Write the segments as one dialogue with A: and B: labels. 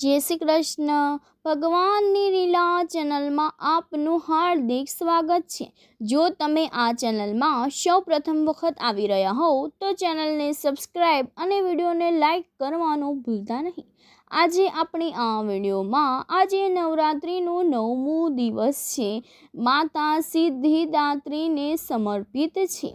A: જય શ્રી કૃષ્ણ ભગવાનની લીલા ચેનલમાં આપનું હાર્દિક સ્વાગત છે. જો તમે આ ચેનલમાં સૌ પ્રથમ વખત આવી રહ્યા હોવ, તો ચેનલને સબસ્ક્રાઈબ અને વિડીયોને લાઈક કરવાનું ભૂલતા નહીં. આજે આપણી આ વિડીયોમાં, આજે નવરાત્રિનું નવમું દિવસ છે. માતા સિદ્ધિદાત્રીને સમર્પિત છે.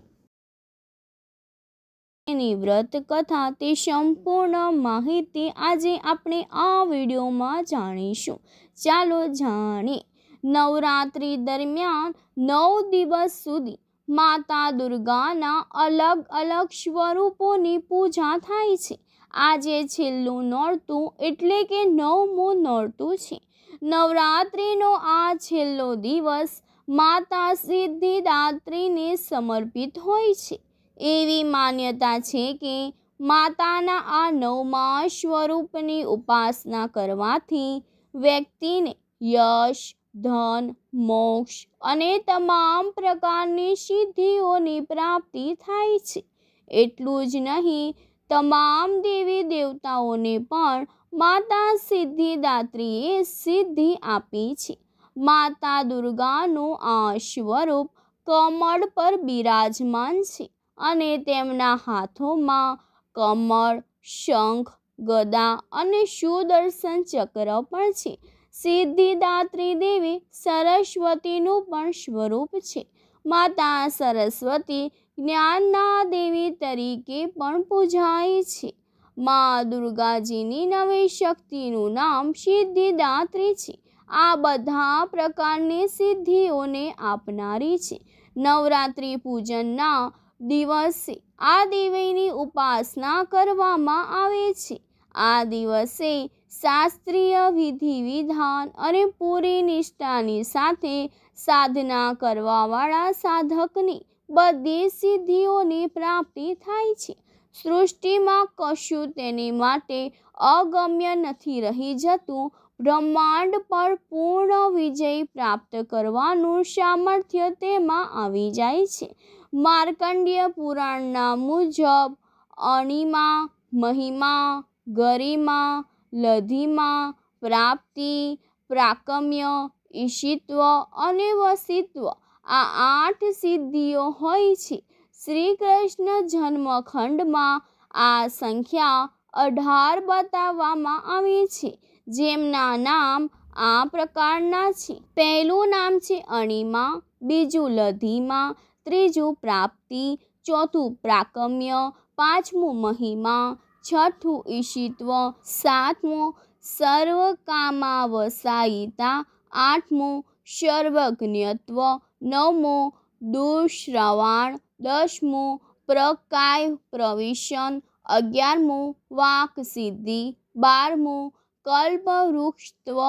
A: એની વ્રત કથા તે સંપૂર્ણ માહિતી આજે આપણે આ વિડીયોમાં જાણીશું. ચાલો જાણીએ. નવરાત્રિ દરમિયાન નવ દિવસ સુધી માતા દુર્ગાના અલગ અલગ સ્વરૂપોની પૂજા થાય છે. આજે છેલ્લું નોરતું એટલે કે નવમું નોરતું છે. નવરાત્રિનો આ છેલ્લો દિવસ માતા સિદ્ધિદાત્રીને સમર્પિત હોય છે. એવી માન્યતા છે કે માતાના આ નવમા સ્વરૂપની ઉપાસના કરવાથી વ્યક્તિને યશ, ધન, મોક્ષ અને તમામ પ્રકારની સિદ્ધિઓની પ્રાપ્તિ થાય છે. એટલું જ નહીં, તમામ દેવી દેવતાઓને પણ માતા સિદ્ધિદાત્રીએ સિદ્ધિ આપી છે. માતા દુર્ગાનું આ સ્વરૂપ કમળ પર બિરાજમાન છે. અને તેમના હાથોમાં કમળ, શંખ, ગદા અને સુદર્શન ચક્ર પણ છે. સિદ્ધિદાત્રી દેવી સરસ્વતીનું પણ સ્વરૂપ છે. માતા સરસ્વતી જ્ઞાનના દેવી તરીકે પણ પૂજાય છે. મા દુર્ગાજીની નવી શક્તિનું નામ સિદ્ધિદાત્રી છે. આ બધા પ્રકારની સિદ્ધિઓને આપનારી છે. નવરાત્રિ પૂજનના દિવસે આ દેવીની ઉપાસના કરવામાં આવે છે. આ દિવસે શાસ્ત્રીય વિધિ વિધાન અને પૂરી નિષ્ઠાની સાથે સાધના કરવાવાળા સાધકની બધી સિદ્ધિઓની પ્રાપ્તિ થાય છે. સૃષ્ટિમાં કશું તેની માટે અગમ્ય નથી રહી જતું બ્રહ્માંડ પર પૂર્ણ વિજય પ્રાપ્ત કરવાનું સામર્થ્ય તેમાં આવી જાય છે. માર્કંડ્ય પુરાણના મુજબ અણિમા મહિમા, ગરિમા, લધિમા, પ્રાપ્તિ, પ્રાકમ્ય, ઈશિત્વ અને વસિત્વ આ આઠ સિદ્ધિઓ હોય છે. શ્રી કૃષ્ણ જન્મખંડમાં આ સંખ્યા અઢાર બતાવવામાં આવી છે. જેમના નામ આ પ્રકારના છે. પહેલું નામ છે અણિમા, બીજું લધિમા, ત્રીજું પ્રાપ્તિ, ચોથું પ્રાકમ્ય, પાંચમું મહિમા, છઠ્ઠું ઈશિત્વ, સાતમું સર્વકામાવસાયિતા, આઠમું સર્વજ્ઞત્વ, નવમું દુશ્રવાણ દસમું પ્રકાય પ્રવિશન, અગિયારમું વાક સિદ્ધિ બારમું કલ્પવૃક્ષત્વ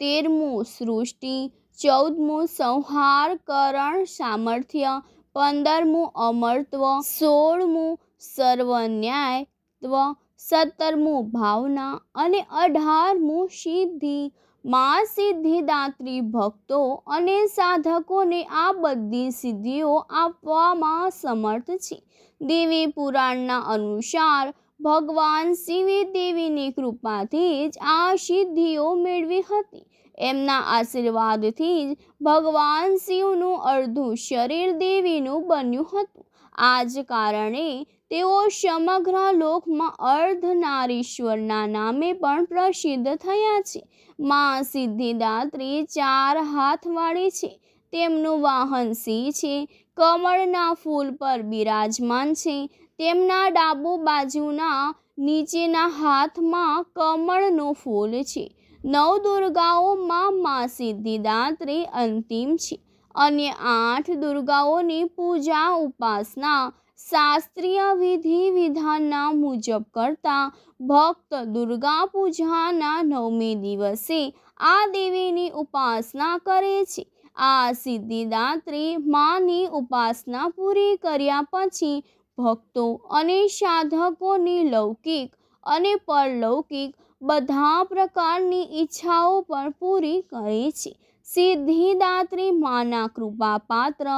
A: તેરમું સૃષ્ટિ, ચૌદમું સંહારકરણ સામર્થ્ય, પંદરમું અમરત્વ, સોળમું સર્વન્યાયત્વ, સત્તરમું ભાવના અને અઢારમું સિદ્ધિ. મા સિદ્ધિદાત્રી ભક્તો અને સાધકોને આ બધી સિદ્ધિઓ આપવામાં સમર્થ છે. દેવી પુરાણના અનુસાર ભગવાન શિવે દેવીની કૃપાથી જ આ સિદ્ધિઓ મેળવી હતી. એમના આશીર્વાદથી જ ભગવાન શિવનું અડધું શરીર દેવીનું બન્યું હતું. આ જ કારણે તેઓ સમગ્ર લોકમાં અર્ધનારીશ્વરના નામે પણ પ્રસિદ્ધ થયા છે. મા સિદ્ધિદાત્રી ચાર હાથવાળી છે. તેમનું વાહન સિંહ છે. કમળના ફૂલ પર બિરાજમાન છે. તેમના ડાબુ બાજુના નીચેના હાથમાં કમળનું ફૂલ છે. નવદુર્ગાઓમાં મા સિદ્ધિદાત્રી અંતિમ છે અને આઠ દુર્ગાઓની પૂજા ઉપાસના શાસ્ત્રીય વિધિ વિધાનના મુજબ કરતા ભક્ત દુર્ગા પૂજાના નવમી દિવસે આ દેવીની ઉપાસના કરે છે. આ સિદ્ધિદાત્રી માની ઉપાસના પૂરી કર્યા પછી ભક્તો અને સાધકોની લૌકિક અને પરલૌકિક બધા પ્રકારની ઈચ્છાઓ પણ પૂરી કરે છે. સિદ્ધિદાત્રી માના કૃપાપાત્ર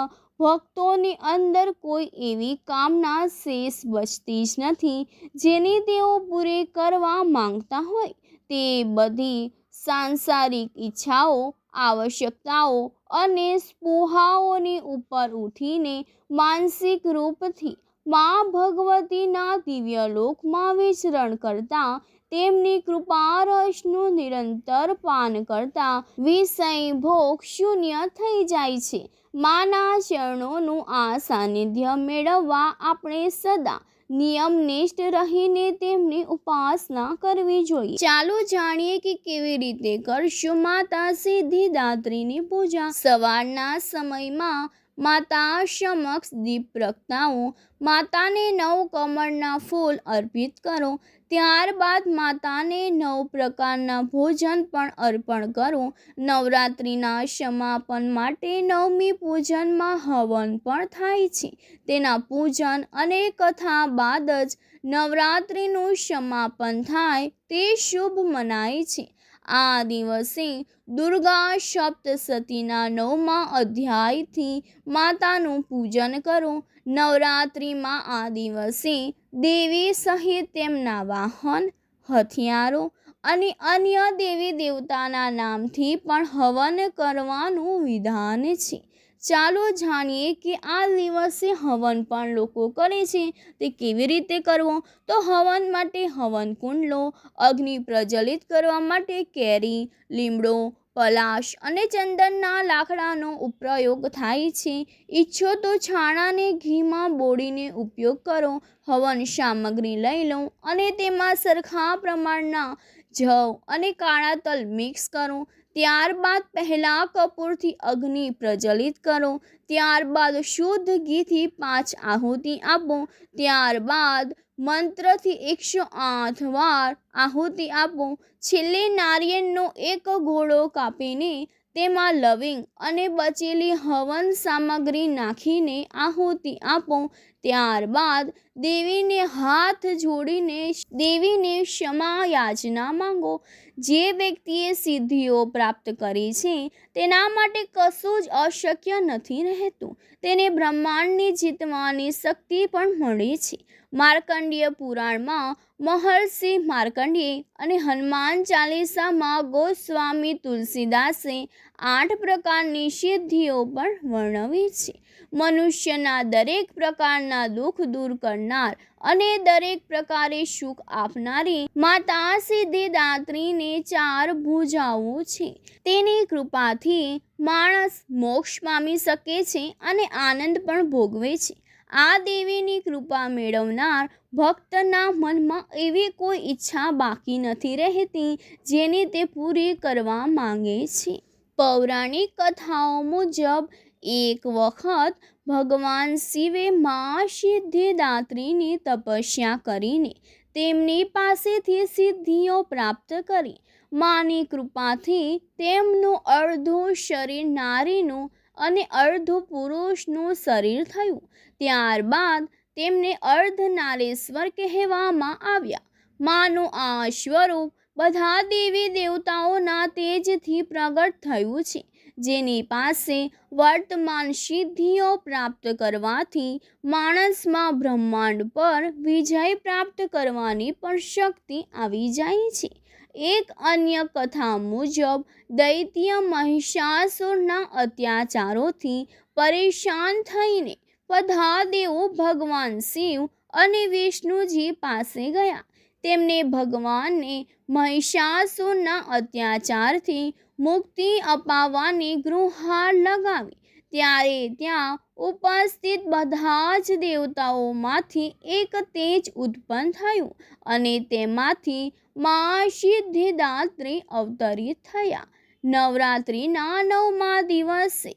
A: ભક્તોની અંદર કોઈ એવી કામના શેષ બચતી જ નથી જેની તેઓ પૂરી કરવા માંગતા હોય. તે બધી સાંસારિક ઈચ્છાઓ, આવશ્યકતાઓ અને સ્પૃહાઓની ઉપર ઉઠીને માનસિક રૂપથી મા ભગવતીના દિવ્ય લોકમાં વિચરણ કરતા, તેમની કૃપા રસનું નિરંતર પાન કરતા, વિષય ભોગ શૂન્ય થઈ જાય છે. માના ચરણોનું આ સાનિધ્ય મેળવવા આપણે સદા નિયમનિષ્ઠ રહીને તેમની ઉપાસના કરવી જોઈએ. ચાલો જાણીએ કે કેવી રીતે કરશું માતા સિદ્ધિદાત્રીની પૂજા. સવારના સમયમાં માતા સમક્ષ દીપ પ્રગટાવો માતાને નવ કમળના ફૂલ અર્પિત કરો. ત્યારબાદ માતાને નવ પ્રકારના ભોજન પણ અર્પણ કરો. નવરાત્રિના સમાપન માટે નવમી પૂજનમાં હવન પણ થાય છે. તેના પૂજન અને કથા બાદ જ નવરાત્રિનું સમાપન થાય તે શુભ મનાય છે. આ દિવસે દુર્ગા સપ્તસતીના નવમા અધ્યાયથી માતાનું પૂજન કરો. નવરાત્રિમાં આ દિવસે દેવી સહિત તેમના વાહન, હથિયારો અને અન્ય દેવી દેવતાના નામથી પણ હવન કરવાનું વિધાન છે. ચાલો જાણીએ કે આ દિવસે હવન પણ લોકો કરે છે. તે કેવી રીતે કરવો? તો હવન માટે હવન કુંડ લો અગ્નિ પ્રજ્વલિત કરવા માટે કેરી, લીમડો, પલાશ અને ચંદનના લાકડાનો પ્રયોગ થાય છે. ઈચ્છો તો છાણાને ઘીમાં બોળીને ઉપયોગ કરો. હવન સામગ્રી લઈ લો અને તેમાં સરખા પ્રમાણના જવ અને કાળા તલ મિક્સ કરો. ત્યારબાદ પહેલાં કપૂરથી અગ્નિ પ્રજ્વલિત કરો. ત્યારબાદ શુદ્ધ ઘીથી પાંચ આહુતિ આપો. ત્યારબાદ મંત્રથી એકસો આઠ વાર આહુતિ આપો. છેલ્લે નારિયેળનો એક ગોળો કાપીને તેમાં લવિંગ અને બચેલી હવન સામગ્રી નાખીને આહુતિ આપો. ત્યારબાદ દેવીને હાથ જોડીને દેવીને ક્ષમા યાચના માંગો. જે વ્યક્તિએ સિદ્ધિઓ પ્રાપ્ત કરી છે, તેના માટે કશું જ અશક્ય નથી રહેતું. તેને બ્રહ્માંડની જીતવાની શક્તિ પણ મળે છે. માર્કંડેય પુરાણમાં મહર્ષિ માર્કંડેય અને હનુમાન ચાલીસામાં ગોસ્વામી તુલસીદાસે આઠ પ્રકારની સિદ્ધિઓ પણ વર્ણવી છે. મનુષ્યના દરેક પ્રકારના દુઃખ દૂર કરનાર અને દરેક પ્રકારે સુખ આપનારી માતા સિદ્ધિદાત્રીને ચાર ભૂજાઓ છે. તેની કૃપાથી માણસ મોક્ષ પામી શકે છે અને આનંદ પણ ભોગવે છે. આ દેવીની કૃપા મેળવનાર ભક્તના મનમાં એવી કોઈ ઈચ્છા બાકી નથી રહેતી જેની તે પૂરી કરવા માંગે છે. પૌરાણિક કથાઓ મુજબ, એક વખત ભગવાન શિવે મા સિદ્ધિદાત્રીની તપસ્યા કરીને તેમની પાસેથી સિદ્ધિઓ પ્રાપ્ત કરી. માની કૃપાથી તેમનું અડધું શરીર નારીનું અને અડધું પુરુષનું શરીર થયું. ત્યારબાદ તેમને અર્ધનારેશ્વર કહેવામાં આવ્યા. માનું આ સ્વરૂપ બધા દેવી દેવતાઓના તેજથી પ્રગટ થયું છે. જેની પાસે વર્તમાન સિદ્ધિઓ પ્રાપ્ત કરવાથી માણસમાં બ્રહ્માંડ પર વિજય પ્રાપ્ત કરવાની પણ શક્તિ આવી જાય છે. એક અન્ય કથા મુજબ, દૈત્ય મહિષાસુરના અત્યાચારોથી પરેશાન થઈને બધા દેવો ભગવાન શિવ અને વિષ્ણુજી પાસે ગયા. તેમને ભગવાનને મહિષાસુરના અત્યાચારથી મુક્તિ અપાવવાની ગૃહાર લગાવી. ત્યારે ત્યાં ઉપસ્થિત બધા જ દેવતાઓમાંથી એક તેજ ઉત્પન્ન થયું અને તેમાંથી મા સિદ્ધિદાત્રી અવતરિત થયા. નવરાત્રિના નવમા દિવસે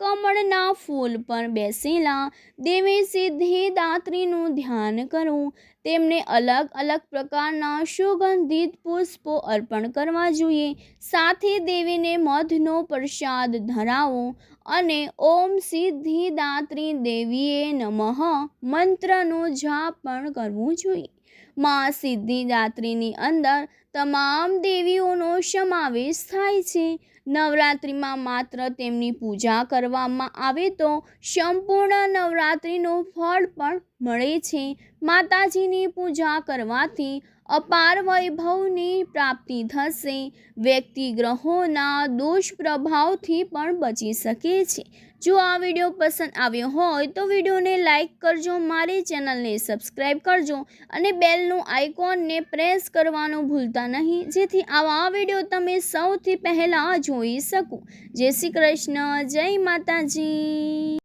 A: કમળના ફૂલ પર બેસેલા દેવી સિદ્ધિદાત્રીનું ધ્યાન કરવું તેમને અલગ અલગ પ્રકારના સુગંધિત પુષ્પો અર્પણ કરવા જોઈએ. સાથે દેવીને મધનો પ્રસાદ ધરાવો અને ઓમ સિદ્ધિદાત્રી દેવીએ નમઃ મંત્રનો જાપ પણ કરવું જોઈએ. મા સિદ્ધિદાત્રીની અંદર તમામ દેવીઓનો સમાવેશ થાય છે. નવરાત્રિમાં માત્ર તેમની પૂજા કરવામાં આવે તો સંપૂર્ણ નવરાત્રિનું ફળ પણ મળે છે. માતાજીની પૂજા કરવાથી અપાર વૈભવની પ્રાપ્તિ થશે. વ્યક્તિ ગ્રહોના દુષ્પ્રભાવથી પણ બચી શકે છે. જો આ વીડિયો પસંદ આવ્યો હોય તો વિડીયોને લાઇક કરજો, મારી ચેનલને સબસ્ક્રાઈબ કરજો અને બેલનું આઇકોનને પ્રેસ કરવાનું ભૂલતા નહીં. જેથી આવા વીડિયો તમે સૌથી પહેલાં જોઈ શકો. જય શ્રી કૃષ્ણ, જય માતાજી.